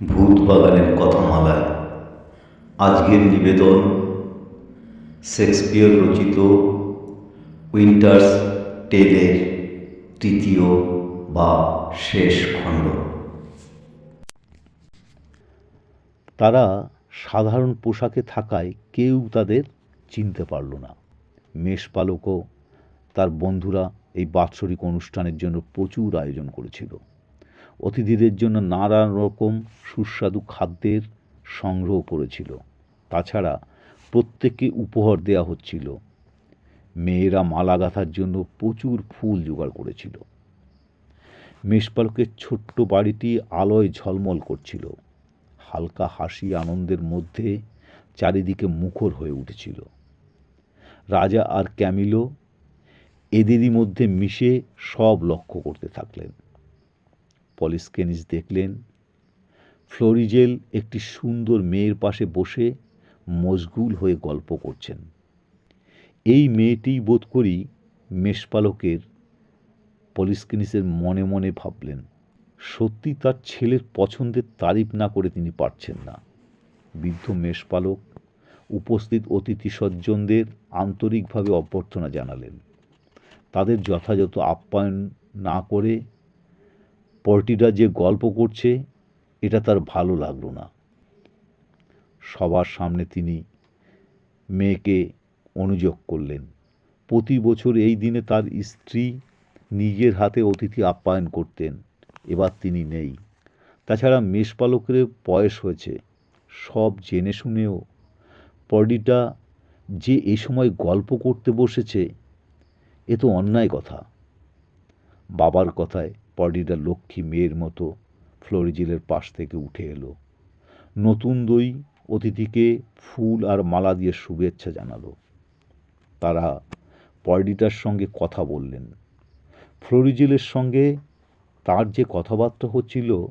ভূত বাগানের কথামালায় আজকের নিবেদন, শেক্সপিয়র রচিত উইন্টার্স টেলের তৃতীয় বা শেষ খণ্ড। তারা সাধারণ পোশাকে থাকায় কেউ তাদের চিনতে পারল না। মেষপালকও তার বন্ধুরা এই বাৎসরিক অনুষ্ঠানের জন্য প্রচুর আয়োজন করেছিল। অতিথিদের জন্য নানান রকম সুস্বাদু খাদ্যের সংগ্রহ করেছিল। তাছাড়া প্রত্যেককে উপহার দেওয়া হচ্ছিল। মেয়েরা মালা গাঁথার জন্য প্রচুর ফুল জোগাড় করেছিল। মেষপালকের ছোট্ট বাড়িটি আলোয় ঝলমল করছিল। হালকা হাসি আনন্দের মধ্যে চারিদিকে মুখর হয়ে উঠেছিল। রাজা আর ক্যামিলো এদেরই মধ্যে মিশে সব লক্ষ্য করতে থাকলেন। পলিসকেনিস দেখলেন। ফ্লোরিজেল একটি সুন্দর মেয়ের পাশে বসে মশগুল হয়ে গল্প করছেন। এই মেয়েটিই বোধ করি মেষপালকের পলিসকেনিসের মনে মনে ভাবলেন। সত্যি তার ছেলের পছন্দের তারিফ না করে তিনি পারছেন না। বৃদ্ধ মেষপালক, উপস্থিত অতিথি সজ্জনদের আন্তরিকভাবে অভ্যর্থনা জানালেন। তাদের যথাযথ আপ্যায়ন না করে পর্টিরা যে গল্প করছে, এটা তার ভালো লাগল না। সবার সামনে তিনি মেয়েকে অনুযোগ করলেন। প্রতি বছর এই দিনে তার স্ত্রী নিজের হাতে অতিথি আপ্যায়ন করতেন, এবার তিনি নেই। তাছাড়া মেষপালকের বয়স হয়েছে, সব জেনে শুনেও পর্ডিটা যে এই সময় গল্প করতে বসেছে, এ তো অন্যায় কথা। বাবার কথায় পর্ডিটা লক্ষ্মী মেয়ের মতো ফ্লোরিজিলের পাশ থেকে উঠে এলো। নতুন দই অতিথিকে ফুল আর মালা দিয়ে শুভেচ্ছা জানালো। তারা পর্ডিটার সঙ্গে কথা বললেন। ফ্লোরিজিলের সঙ্গে তার যে কথাবার্তা হচ্ছিল,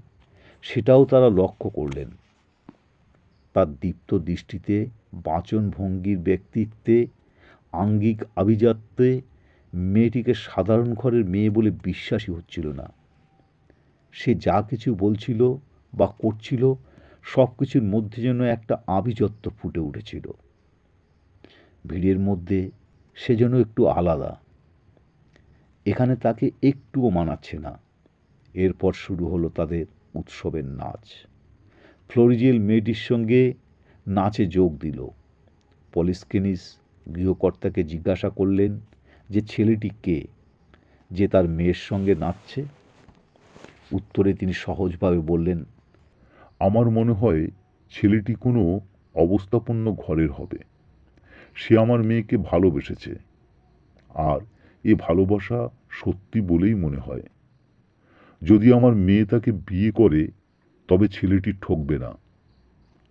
সেটাও তারা লক্ষ্য করলেন। তার দীপ্ত দৃষ্টিতে বাচনভঙ্গির ব্যক্তিত্বে, আঙ্গিক আভিজাত্যে মেয়েটিকে সাধারণ ঘরের মেয়ে বলে বিশ্বাসই হচ্ছিল না। সে যা কিছু বলছিল বা করছিল, সব কিছুর মধ্যে যেন একটা আভিজাত্য ফুটে উঠেছিল। ভিড়ের মধ্যে সে যেন একটু আলাদা। এখানে তাকে একটুও মানাচ্ছে না। এরপর শুরু হলো তাদের উৎসবের নাচ। ফ্লোরিজেল মেয়েটির সঙ্গে নাচে যোগ দিল। পলিসকেনিস গৃহকর্তাকে জিজ্ঞাসা করলেন যে ছেলেটি কে? যে তার মেয়ের সঙ্গে নাচছে? উত্তরে তিনি সহজভাবে বললেন, আমার মনে হয় ছেলেটি কোনো অবস্থাপন্ন ঘরের হবে। সে আমার মেয়েকে ভালোবেসেছে। আর এ ভালোবাসা সত্যি বলেই মনে হয়। যদি আমার মেয়ে তাকে বিয়ে করে, তবে ছেলেটি ঠকবে না।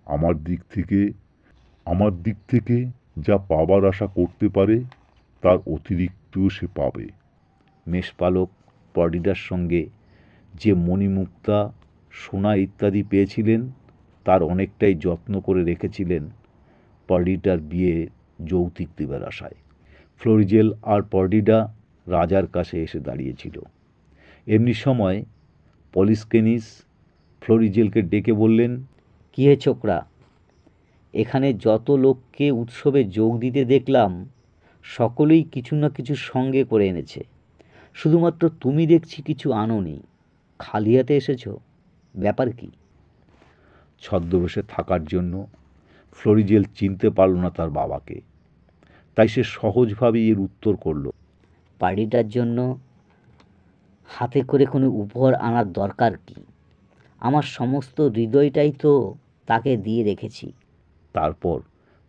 আমার দিক থেকে, আমার দিক থেকে যা পাবার আশা করতে পারে তার অতিরিক্ত সে পাবে। মেষপালক পর্ডিডার সঙ্গে যে মণিমুক্তা, সোনা ইত্যাদি পেয়েছিলেন, তার অনেকটাই যত্ন করে রেখেছিলেন পর্ডিটার বিয়ে যৌতুক দেবার আশায়। ফ্লোরিজেল আর পর্ডিডা রাজার কাছে এসে দাঁড়িয়েছিল। এমনি সময় পলিসকেনিস ফ্লোরিজেলকে ডেকে বললেন, কী হে ছোকরা, এখানে যত লোককে উৎসবে যোগ দিতে দেখলাম সকলেই কিছু না কিছু সঙ্গে করে এনেছে। শুধুমাত্র তুমি দেখছি কিছু আনো আনোনি খালি হাতে এসেছ। ব্যাপার কি? ছদ্মবেশে থাকার জন্য ফ্লোরিজেল চিনতে পারল না তার বাবাকে। তাই সে সহজভাবেই এর উত্তর করল। পার্টিটার জন্য হাতে করে কোনো উপহার আনার দরকার কি? আমার সমস্ত হৃদয়টাই তো তাকে দিয়ে রেখেছি। তারপর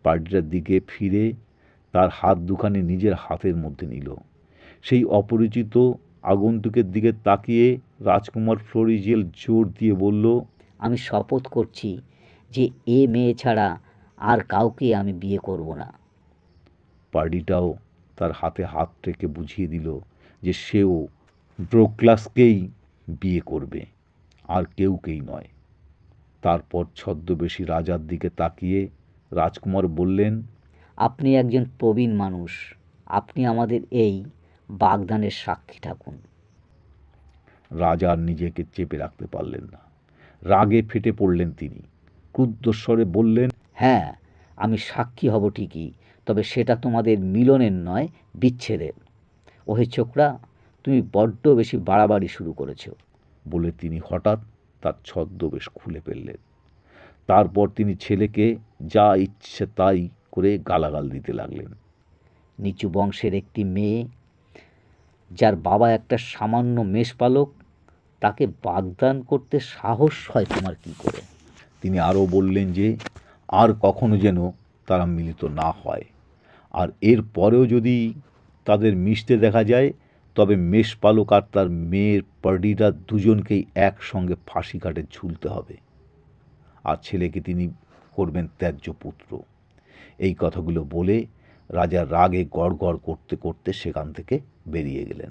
পার্টিটার দিকে ফিরে তার হাত দুখানি নিজের হাতের মধ্যে নিল। সেই অপরিচিত আগন্তুকের দিকে তাকিয়ে রাজকুমার ফ্লোরিজেল জোর দিয়ে বলল আমি শপথ করছি যে এ মেয়ে ছাড়া আর কাউকে আমি বিয়ে করব না। পার্টিটাও তার হাতে হাত রেখে বুঝিয়ে দিল যে সেও ব্রোক্লাসকেই বিয়ে করবে আর কেউকেই নয়। তারপর ছদ্মবেশী রাজার দিকে তাকিয়ে রাজকুমার বললেন আপনি একজন প্রবীণ মানুষ। আপনি আমাদের এই বাগদানের সাক্ষী থাকুন রাজা নিজেকে চেপে রাখতে পারলেন না। রাগে ফেটে পড়লেন তিনি। ক্রুদ্ধস্বরে বললেন হ্যাঁ আমি সাক্ষী হব ঠিকই তবে সেটা তোমাদের মিলনের নয় বিচ্ছেদের। ওহে ছোকরা তুমি বড্ড বেশি বাড়াবাড়ি শুরু করেছ। বলে তিনি হঠাৎ তার ছদ্মবেশ খুলে ফেললেন। তারপর তিনি ছেলেকে যা ইচ্ছে তাই করে গালাগাল দিতে লাগলেন। নিচু বংশের একটি মেয়ে যার বাবা একটা সামান্য মেষপালক তাকে বাগদান করতে সাহস হয় তোমার কি করে? তিনি আরও বললেন যে আর কখনো যেন তারা মিলিত না হয়। আর এর পরেও যদি তাদের মিশতে দেখা যায় তবে মেষপালক আর তার মেয়ের পার্ডিরা দুজনকেই একসঙ্গে ফাঁসি কাটে ঝুলতে হবে। আর ছেলেকে তিনি করবেন ত্যায্য পুত্র। এই কথাগুলো বলে রাজা রাগে গড়গড় করতে করতে সেখান থেকে বেরিয়ে গেলেন।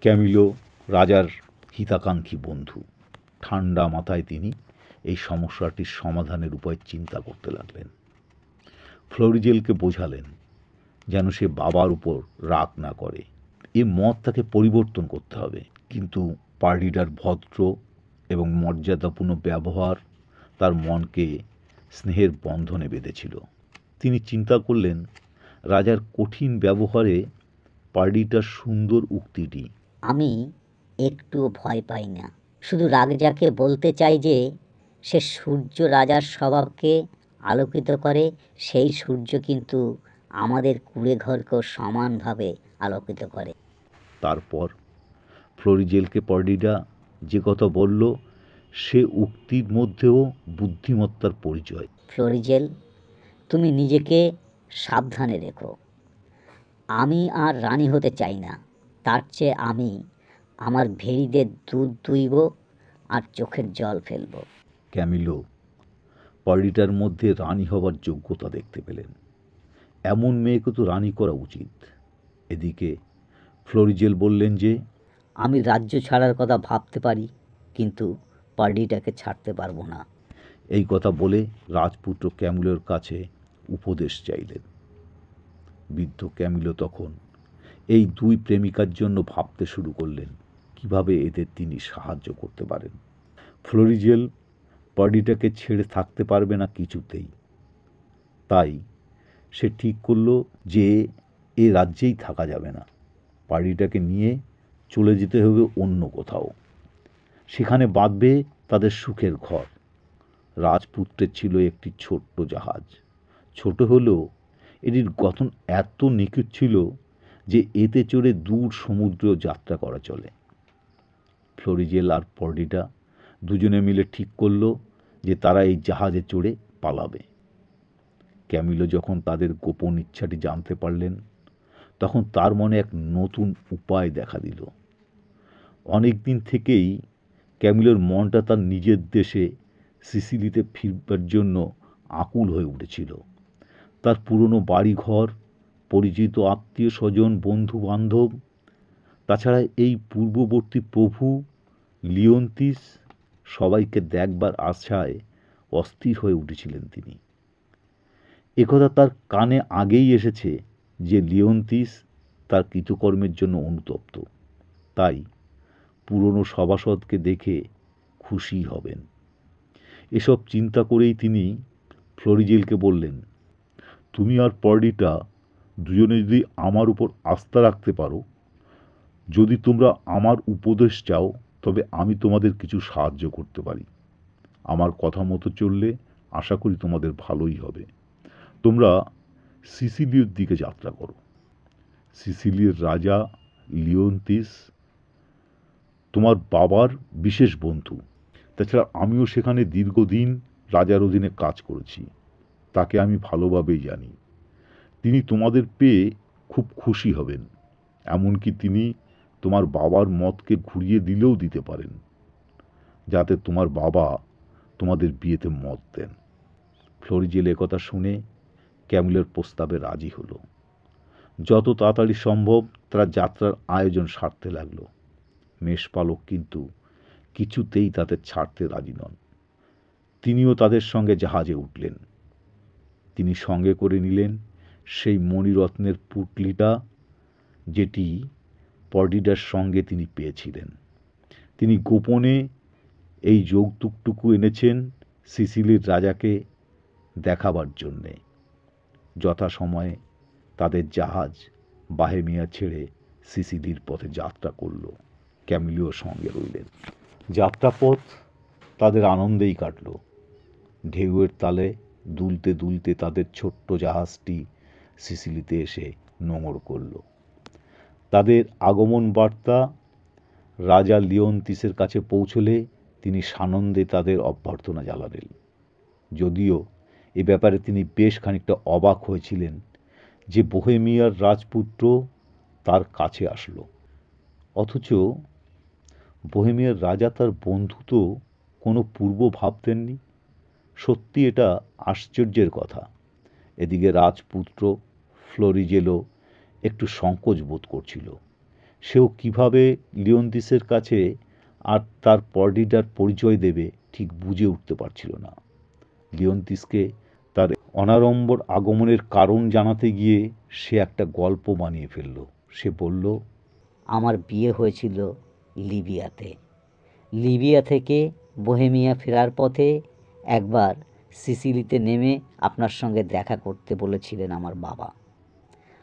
ক্যামিলো, রাজার হিতাকাঙ্ক্ষী বন্ধু ঠান্ডা মাথায় তিনি এই সমস্যাটির সমাধানের উপায় চিন্তা করতে লাগলেন। ফ্লোরিজেলকে বোঝালেন যেন সে বাবার উপর রাগ না করে। এ মত তাকে পরিবর্তন করতে হবে। কিন্তু পার্টিটার ভদ্র এবং মর্যাদাপূর্ণ ব্যবহার তার মনকে স্নেহের বন্ধনে বেঁধেছিল। তিনি চিন্তা করলেন রাজার কঠিন ব্যবহারে পার্টিটার সুন্দর উক্তিটি। আমি একটুও ভয় পাই না। শুধু রাগজাকে বলতে চাই যে সে সূর্য রাজার স্বভাবকে আলোকিত করে সেই সূর্য কিন্তু আমাদের কুড়ে ঘরকেও সমানভাবে আলোকিত করে। তারপর ফ্লোরিজেলকে পার্ডিটা যে কথা বলল সে উক্তির মধ্যেও বুদ্ধিমত্তার পরিচয়। ফ্লোরিজেল তুমি নিজেকে সাবধানে রেখো। আমি আর রানী হতে চাই না তার চেয়ে আমি আমার ভেড়িদের দুধ দুইব আর চোখের জল ফেলব। ক্যামিলো পার্টিটার মধ্যে রানী হবার যোগ্যতা দেখতে পেলেন। এমন মেয়েকে তো রানী করা উচিত। এদিকে ফ্লোরিজেল বললেন যে আমি রাজ্য ছাড়ার কথা ভাবতে পারি কিন্তু পার্টিটাকে ছাড়তে পারব না। এই কথা বলে রাজপুত্র ক্যামিলোর কাছে উপদেশ চাইলেন। বৃদ্ধ ক্যামিলো তখন এই দুই প্রেমিকার জন্য ভাবতে শুরু করলেন, কীভাবে এদের তিনি সাহায্য করতে পারেন। ফ্লোরিজেল পার্টিটাকে ছেড়ে থাকতে পারবে না কিছুতেই। তাই সে ঠিক করল যে এ রাজ্যেই থাকা যাবে না। পার্টিটাকে নিয়ে চলে যেতে হবে অন্য কোথাও। সেখানে বাঁধবে তাদের সুখের ঘর। রাজপুত্রের ছিল একটি ছোট্ট জাহাজ। ছোট হলেও এটির গঠন এত নিখুঁত ছিল যে এতে চড়ে দূর সমুদ্র যাত্রা করা চলে। ফ্লোরিজেল আর পর্ডিটা দুজনে মিলে ঠিক করল যে তারা এই জাহাজে চড়ে পালাবে। ক্যামিলো যখন তাদের গোপন ইচ্ছাটি জানতে পারলেন, তখন তার মনে এক নতুন উপায় দেখা দিল। অনেক দিন থেকেই ক্যামিলোর মনটা তার নিজের দেশে সিসিলিতে ফিরবার জন্য আকুল হয়ে উঠেছিল। তার পুরনো বাড়িঘর, পরিচিত আত্মীয় স্বজন বন্ধু বান্ধব তাছাড়া এই পূর্ববর্তী প্রভু, লিওন্তিস সবাইকে দেখবার আশায় অস্থির হয়ে উঠেছিলেন তিনি। একথা তার কানে আগেই এসেছে যে লিওন্তিস তার কৃতকর্মের জন্য অনুতপ্ত। তাই পুরনো সভাসদকে দেখে খুশি হবেন। এসব চিন্তা করেই তিনি ফ্লোরিজেলকে বললেন, তুমি আর পর্ডিটা দুজনে যদি আমার উপর আস্থা রাখতে পারো, যদি তোমরা আমার উপদেশ চাও, তবে আমি তোমাদের কিছু সাহায্য করতে পারি। আমার কথা মতো চললে আশা করি তোমাদের ভালোই হবে। তোমরা সিসিলিয়র দিকে যাত্রা করো। সিসিলির রাজা লিওন্তিস তোমার বাবার বিশেষ বন্ধু। তাছাড়া আমিও সেখানে দীর্ঘদিন রাজার অধীনে কাজ করেছি। তাকে আমি ভালোভাবেই জানি। তিনি তোমাদের পেয়ে খুব খুশি হবেন। এমনকি তিনি তোমার বাবার মতকে ঘুরিয়ে দিলেও দিতে পারেন। যাতে তোমার বাবা তোমাদের বিয়েতে মত দেন। ফ্লোরিজেল কথা শুনে ক্যামিলের প্রস্তাবে রাজি হলো। যত তাড়াতাড়ি সম্ভব তারা যাত্রার আয়োজন সারতে লাগল। মেষপালক কিন্তু কিছুতেই তাদের ছাড়তে রাজি নন। তিনিও তাদের সঙ্গে জাহাজে উঠলেন। তিনি সঙ্গে করে নিলেন সেই মণিরত্নের পুটলিটা, যেটি পর্ডিডার সঙ্গে তিনি পেয়েছিলেন। তিনি গোপনে এই যৌতুকটুকু এনেছেন সিসিলির রাজাকে দেখাবার জন্যে। যথাসময়ে তাদের জাহাজ বাহেমিয়া ছেড়ে সিসিলির পথে যাত্রা করল। ক্যামিলিও সঙ্গে রইলেন। যাত্রাপথ তাদের আনন্দেই কাটল। ঢেউয়ের তালে দুলতে দুলতে তাদের ছোট্ট জাহাজটি সিসিলিতে এসে নোঙর করল। তাদের আগমন বার্তা রাজা লিওন্তিসের কাছে পৌঁছলে তিনি সানন্দে তাদের অভ্যর্থনা জানালেন। যদিও এ ব্যাপারে তিনি বেশ খানিকটা অবাক হয়েছিলেন যে বোহেমিয়ার রাজপুত্র তার কাছে আসলো। অথচ বোহেমিয়ার রাজা তার বন্ধু তো কোনো পূর্ব ভাবতেননি। সত্যি এটা আশ্চর্যের কথা। এদিকে রাজপুত্র ফ্লোরিজেলো একটু সংকোচ বোধ করছিল। সেও কীভাবে লিওন্দিসের কাছে আর তার পর্ডিডার পরিচয় দেবে ঠিক বুঝে উঠতে পারছিল না। লিওন্তিসকে তার অনাড়ম্বর আগমনের কারণ জানাতে গিয়ে সে একটা গল্প বানিয়ে ফেলল। সে বলল, আমার বিয়ে হয়েছিল লিবিয়াতে। লিবিয়া থেকে বোহেমিয়া ফেরার পথে একবার সিসিলিতে নেমে আপনার সঙ্গে দেখা করতে বলেছিলেন আমার বাবা।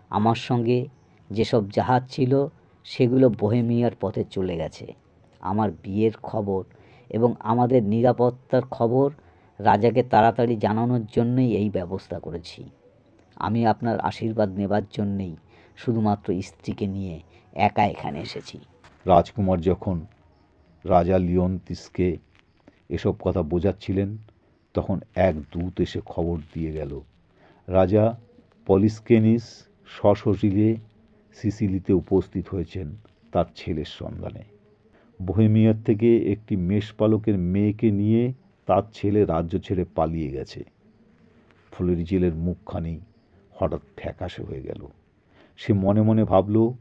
আমার সঙ্গে যেসব জাহাজ ছিল, সেগুলো বোহেমিয়ার পথে চলে গেছে। আমার বিয়ের খবর এবং আমাদের নিরাপত্তার খবর রাজাকে তাড়াতাড়ি জানানোর জন্যই এই ব্যবস্থা করেছি। আমি আপনার আশীর্বাদ নেবার জন্যেই শুধুমাত্র স্ত্রীকে নিয়ে একা এখানে এসেছি। রাজকুমার যখন রাজা লিওন্তিসকে এসব কথা বোঝাচ্ছিলেন, তখন এক দূত এসে খবর দিয়ে গেল। রাজা পলিস্কেনিস সশরীরে সিসিলিতে উপস্থিত হয়েছেন তার ছেলের সন্ধানে। বোহেমিয়ার থেকে একটি মেষপালকের মেয়েকে নিয়ে তার ছেলে রাজ্য ছেড়ে পালিয়ে গেছে। ফ্লোরিজেলের মুখখানি হঠাৎ ফ্যাকাশে হয়ে গেল। সে মনে মনে ভাবল,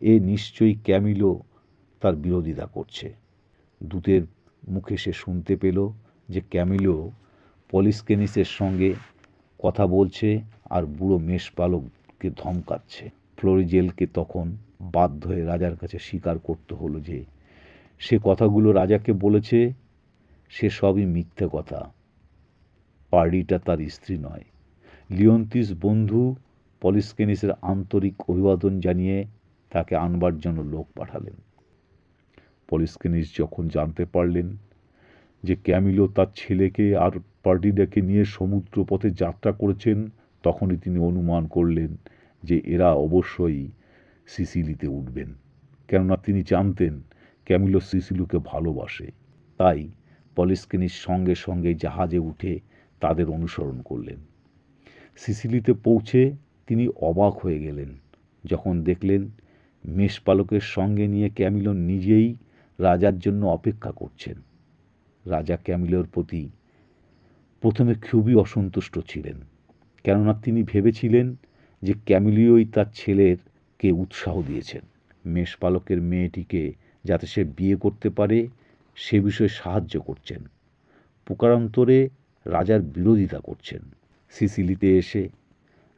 এ নিশ্চয়ই ক্যামিলো তার বিরোধিতা করছে। দূতের মুখে সে শুনতে পেল যে ক্যামিলো পলিসকেনিসের সঙ্গে কথা বলছে আর বুড়ো মেষপালককে ধমকাচ্ছে। ফ্লোরিজেলকে তখন বাধ্য হয়ে রাজার কাছে স্বীকার করতে হলো যে, সে কথাগুলো রাজাকে বলেছে, সে সবই মিথ্যে কথা। পার্ডিটা তার স্ত্রী নয়। লিওন্তিস বন্ধু পলিসকেনিসের আন্তরিক অভিবাদন জানিয়ে তাকে আনবার জন্য লোক পাঠালেন। পলিসকেনিস যখন জানতে পারলেন যে ক্যামিলো তার ছেলেকে আর পার্টিডাকে নিয়ে সমুদ্র পথে যাত্রা করেছেন, তখনই তিনি অনুমান করলেন যে এরা অবশ্যই সিসিলিতে উঠবেন। কেননা তিনি জানতেন ক্যামিলো সিসিলুকে ভালোবাসে। তাই পলিসকেনিস সঙ্গে সঙ্গে জাহাজে উঠে তাদের অনুসরণ করলেন। সিসিলিতে পৌঁছে তিনি অবাক হয়ে গেলেন। যখন দেখলেন মেষপালকের সঙ্গে নিয়ে ক্যামিলো নিজেই রাজার জন্য অপেক্ষা করছেন। রাজা ক্যামিলোর প্রতি প্রথমে খুবই অসন্তুষ্ট ছিলেন, কেননা তিনি ভেবেছিলেন যে ক্যামিলিওই তার ছেলেরকে উৎসাহ দিয়েছেন। মেষপালকের মেয়েটিকে যাতে সে বিয়ে করতে পারে, সে বিষয়ে সাহায্য করছেন। প্রকারান্তরে রাজার বিরোধিতা করছেন। সিসিলিতে এসে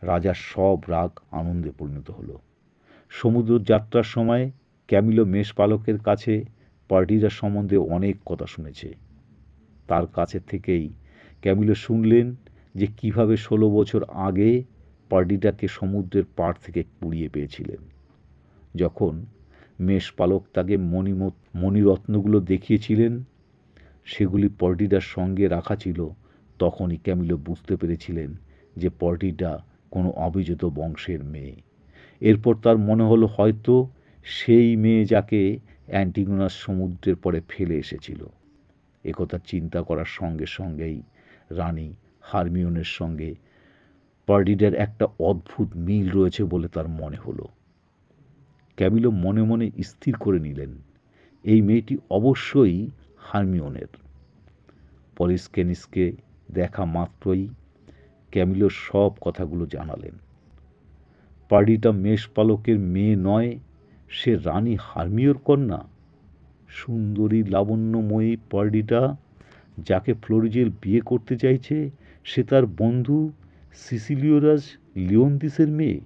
রাজার সব রাগ আনন্দে পরিণত হলো। সমুদ্র যাত্রার সময় ক্যামিলো মেষপালকের কাছে পার্টিরা সম্বন্ধে অনেক কথা শুনেছে। তার কাছে থেকেই ক্যামিলো শুনলেন যে কীভাবে ষোলো বছর আগে পার্টিটাকে সমুদ্রের পাড় থেকে কুড়িয়ে পেয়েছিলেন। যখন মেষপালক তাকে মণিমত মণিরত্নগুলো দেখিয়েছিলেন, সেগুলি পর্টিটার সঙ্গে রাখা ছিল, তখনই ক্যামিলো বুঝতে পেরেছিলেন যে পর্টিটা কোনো অভিজাত বংশের মেয়ে। এরপর তার মনে হলো হয়তো সেই মেয়ে যাকে অ্যান্টিগোনাস সমুদ্রের পরে ফেলে এসেছিল। একথা চিন্তা করার সঙ্গে সঙ্গেই রানী হারমিওনের সঙ্গে পার্ডিডার একটা অদ্ভুত মিল রয়েছে বলে তার মনে হলো। ক্যামিলো মনে মনে স্থির করে নিলেন, এই মেয়েটি অবশ্যই হারমিওনের। পলিসকেনিসকে দেখা মাত্রই ক্যামিলোর সব কথাগুলো জানালেন। পার্ডিটা মেষপালকের মেয়ে নয় সে রানী হারমিওর কন্যা, সুন্দরী লাবণ্যময়ী পার্ডিটা যাকে ফ্লোরিজেল বিয়ে করতে চাইছে, সে তার বন্ধু সিসিলিওরাজ লিওন্দিসের মেয়ে।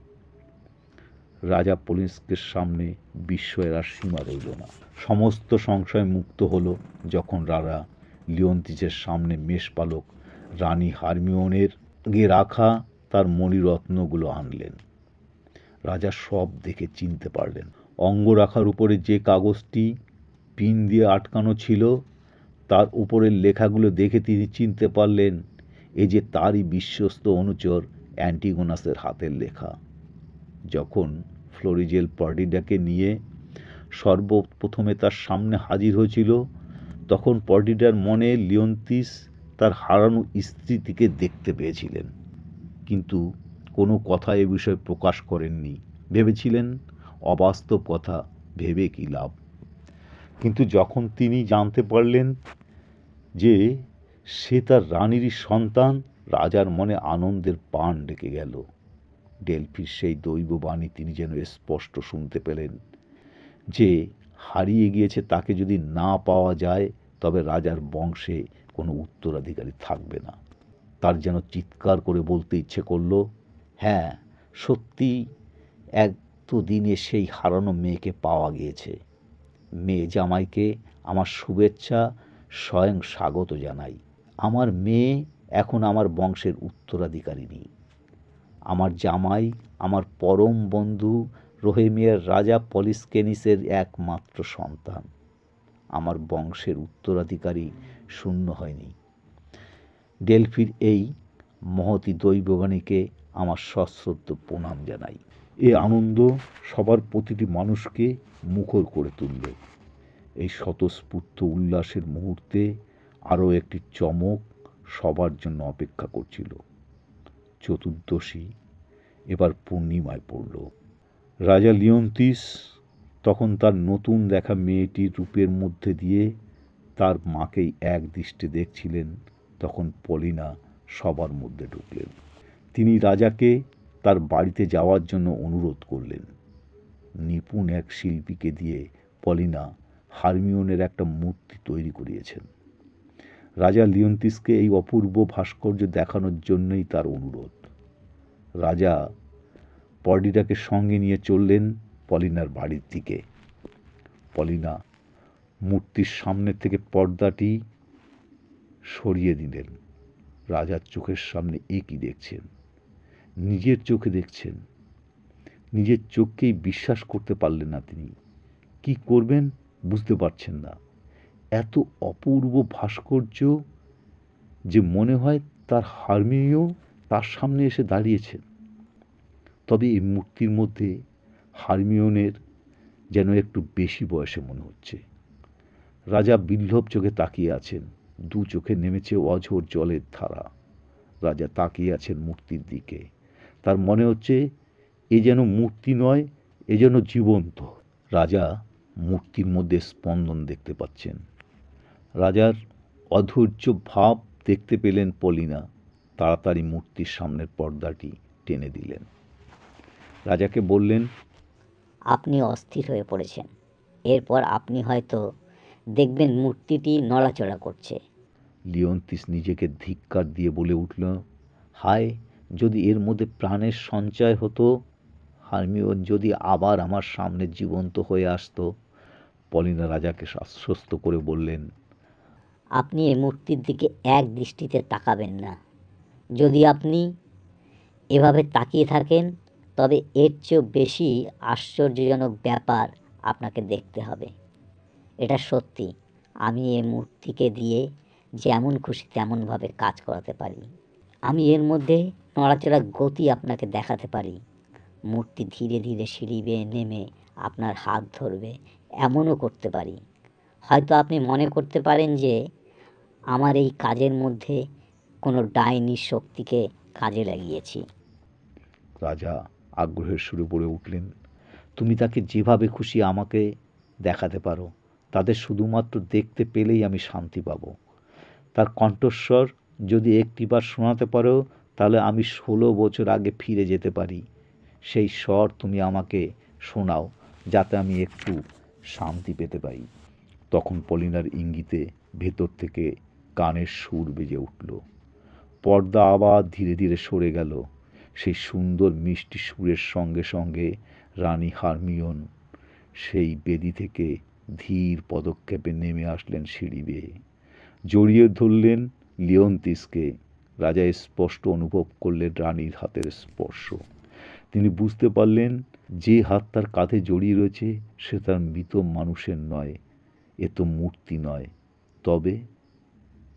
রাজা পলিন্সকের সামনে বিস্ময়ের আর সীমা রইল না। সমস্ত সংশয় মুক্ত হলো যখন রাজা লিওন্তিসের সামনে মেষপালক রানী হারমিওনের গিয়ে রাখা তার মণিরত্নগুলো আনলেন। রাজা সব দেখে চিনতে পারলেন। অঙ্গরাখার উপরে যে কাগজটি পিন দিয়ে আটকানো ছিল, তার উপরের লেখাগুলো দেখে তিনি চিনতে পারলেন, এ যে তারই বিশ্বস্ত অনুচর অ্যান্টিগোনাসের হাতের লেখা। যখন ফ্লোরিজেল পার্ডিডাকে নিয়ে সর্বপ্রথমে তার সামনে হাজির হয়েছিল, তখন পর্ডিডার মনে লিওন্তিস তার হারানো স্ত্রীটিকে দেখতে পেয়েছিলেন। কিন্তু কোনো কথা এ বিষয়ে প্রকাশ করেননি। ভেবেছিলেন অবাস্তব কথা, ভেবে কী লাভ? কিন্তু যখন তিনি জানতে পারলেন যে সে তার রানীরই সন্তান, রাজার মনে আনন্দের পান ডেকে গেল। ডেলফির সেই দৈববাণী তিনি যেন স্পষ্ট শুনতে পেলেন যে হারিয়ে গিয়েছে তাকে যদি না পাওয়া যায়, তবে রাজার বংশে কোনো উত্তরাধিকারী থাকবে না। তার যেন চিৎকার করে বলতে ইচ্ছে করল হ্যাঁ সত্যি এক দিনে সেই হারানো মেয়েকে পাওয়া গিয়েছে। মেয়ে জামাইকে আমার শুভেচ্ছা, স্বয়ং স্বাগত জানাই। আমার মেয়ে এখন আমার বংশের উত্তরাধিকারিণী আমার জামাই, আমার পরম বন্ধু রোহেমিয়ার রাজা পলিসকেনিসের একমাত্র সন্তান। আমার বংশের উত্তরাধিকারী শূন্য হয়নি। ডেলফির এই মহতি দৈবগানীকে আমার সশ্রদ্ধ প্রণাম জানাই। এ আনন্দ সবার প্রতিটি মানুষকে মুখর করে তুলল এই স্বতঃস্ফূর্ত উল্লাসের মুহূর্তে আরও একটি চমক সবার জন্য অপেক্ষা করছিল। চতুর্দশী এবার পূর্ণিমায় পড়ল। রাজা লিওন্তিস তখন তার নতুন দেখা মেয়েটির রূপের মধ্যে দিয়ে তার মাকেই এক দৃষ্টে দেখছিলেন, তখন পলিনা সবার মধ্যে ঢুকলেন। তিনি রাজাকে তার বাড়িতে যাওয়ার জন্য অনুরোধ করলেন। নিপুণ এক শিল্পীকে দিয়ে পলিনা হারমিওনের একটা মূর্তি তৈরি করিয়েছেন। রাজা লিওন্তিসকে এই অপূর্ব ভাস্কর্য দেখানোর জন্যই তার অনুরোধ। রাজা পর্ডিটাকে সঙ্গে নিয়ে চললেন পলিনার বাড়ির দিকে। পলিনা মূর্তির সামনে থেকে পর্দাটি সরিয়ে দিলেন। রাজার চোখের সামনে একই দেখছেন? নিজের চোখে দেখছেন। নিজের চোখকেই বিশ্বাস করতে পারলেন না তিনি। কি করবেন বুঝতে পারছেন না। এত অপূর্ব ভাস্কর্য যে মনে হয় তার হারমিও তার সামনে এসে দাঁড়িয়েছেন। তবে এই মূর্তির মধ্যে হারমিওনের যেন একটু বেশি বয়সে মনে হচ্ছে। রাজা বিল্লভ চোখে তাকিয়ে আছেন। দু চোখে নেমেছে অঝোর জলের ধারা। রাজা তাকিয়ে আছেন মূর্তির দিকে। তার মনে হচ্ছে এ যেন মূর্তি নয় এ যেন জীবন্ত। রাজা মূর্তির মধ্যে স্পন্দন দেখতে পাচ্ছেন। রাজার অধৈর্য ভাব দেখতে পেলেন পলিনা। তাড়াতাড়ি মূর্তির সামনের পর্দাটি টেনে দিলেন। রাজাকে বললেন আপনি অস্থির হয়ে পড়েছেন। এরপর আপনি হয়তো দেখবেন মূর্তিটি নড়াচড়া করছে। লিওন্তিস নিজেকে ধিক্কার দিয়ে বলে উঠল হায় যদি এর মধ্যে প্রাণের সঞ্চয় হতো হারমিওন যদি আবার আমার সামনে জীবন্ত হয়ে আসতো, পলিনা রাজাকে আশ্বস্ত করে বললেন, আপনি এই মূর্তির দিকে এক দৃষ্টিতে তাকাবেন না। যদি আপনি এভাবে তাকিয়ে থাকেন, তবে এর চেয়েও বেশি আশ্চর্যজনক ব্যাপার আপনাকে দেখতে হবে। এটা সত্যি, আমি এই মূর্তিকে দিয়ে যেমন খুশি তেমনভাবে কাজ করাতে পারি। আমি এর মধ্যে নড়াচড়া গতি আপনাকে দেখাতে পারি। মূর্তি ধীরে ধীরে সিঁড়ি বেয়ে নেমে আপনার হাত ধরবে, এমনও করতে পারি। হয়তো আপনি মনে করতে পারেন যে, আমার এই কাজের মধ্যে কোনো ডাইনি শক্তিকে কাজে লাগিয়েছি। রাজা আগ্রহের সুরে পড়ে উঠলেন, তুমি তাকে যেভাবে খুশি আমাকে দেখাতে পারো তাদের শুধুমাত্র দেখতে পেলেই আমি শান্তি পাব। তার কণ্ঠস্বর যদি একটিবার শোনাতে পারো তাহলে আমি ষোলো বছর আগে ফিরে যেতে পারি। সেই স্বর তুমি আমাকে শোনাও, যাতে আমি একটু শান্তি পেতে পারি। তখন পলিনার ইঙ্গিতে ভেতর থেকে কানের সুর বেজে উঠল। পর্দা আবার ধীরে ধীরে সরে গেল। সেই সুন্দর মিষ্টি সুরের সঙ্গে সঙ্গে রানী হারমিয়ন সেই বেদি থেকে ধীর পদক্ষেপে নেমে আসলেন সিঁড়ি বেয়ে। জড়িয়ে ধরলেন লিওন্তিসকে। রাজা স্পষ্ট অনুভব করলেন রানীর হাতের স্পর্শ। তিনি বুঝতে পারলেন যে হাত তার কাঁধে জড়িয়ে রয়েছে, সে তার মৃত মানুষের নয়, এ তো মূর্তি নয়। তবে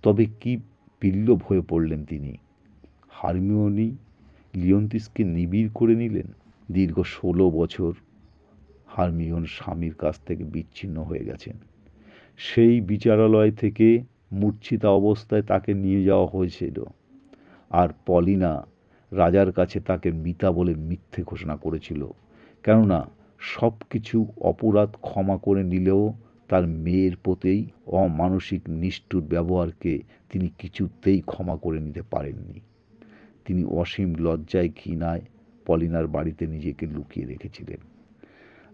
তবে কি বিল্লভ হয়ে পড়লেন তিনি? হারমিওনি লিওন্তিসকে নিবিড় করে নিলেন? দীর্ঘ ষোলো বছর হারমিওন স্বামীর কাছ থেকে বিচ্ছিন্ন হয়ে গেছেন। সেই বিচারালয় থেকে মূর্ছিতা অবস্থায় তাকে নিয়ে যাওয়া হয়েছিল। আর পলিনা রাজার কাছে তাকে মিতা বলে মিথ্যে ঘোষণা করেছিল। কেননা সব কিছু অপরাধ ক্ষমা করে নিলেও তার মেয়ের প্রতিই অমানসিক নিষ্ঠুর ব্যবহারকে তিনি কিছুতেই ক্ষমা করে নিতে পারেননি। তিনি অসীম লজ্জায় ঘৃণায় পলিনার বাড়িতে নিজেকে লুকিয়ে রেখেছিলেন।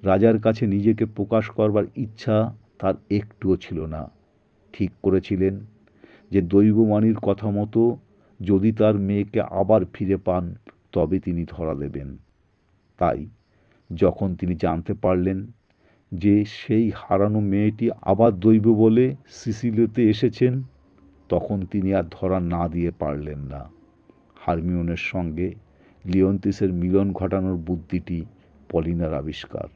রাজার কাছে নিজেকে প্রকাশ করবার ইচ্ছা তার একটুও ছিল না। ঠিক করেছিলেন যে দৈববাণীর কথা মতো যদি তার মেয়েকে আবার ফিরে পান, তবে তিনি ধরা দেবেন। তাই যখন তিনি জানতে পারলেন যে সেই হারানো মেয়েটি আবার দৈব বলে সিসিলিতে এসেছেন, তখন তিনি আর ধরা না দিয়ে পারলেন না। হারমিওনের সঙ্গে লিওন্তিসের মিলন ঘটানোর বুদ্ধিটি পলিনার আবিষ্কার।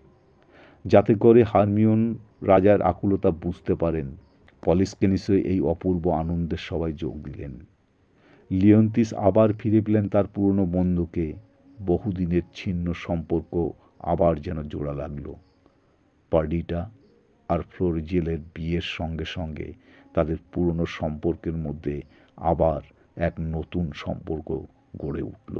যাতে করে হারমিওন রাজার আকুলতা বুঝতে পারেন পলিসকে এই অপূর্ব আনন্দের সবাই যোগ দিলেন। লিওন্তিস আবার ফিরে পেলেন তার পুরনো বন্ধুকে। বহুদিনের ছিন্ন সম্পর্ক আবার যেন জোড়া লাগল। পার্ডিটা আর ফ্লোরিজেলের বিয়ের সঙ্গে সঙ্গে তাদের পুরনো সম্পর্কের মধ্যে আবার এক নতুন সম্পর্ক গড়ে উঠল।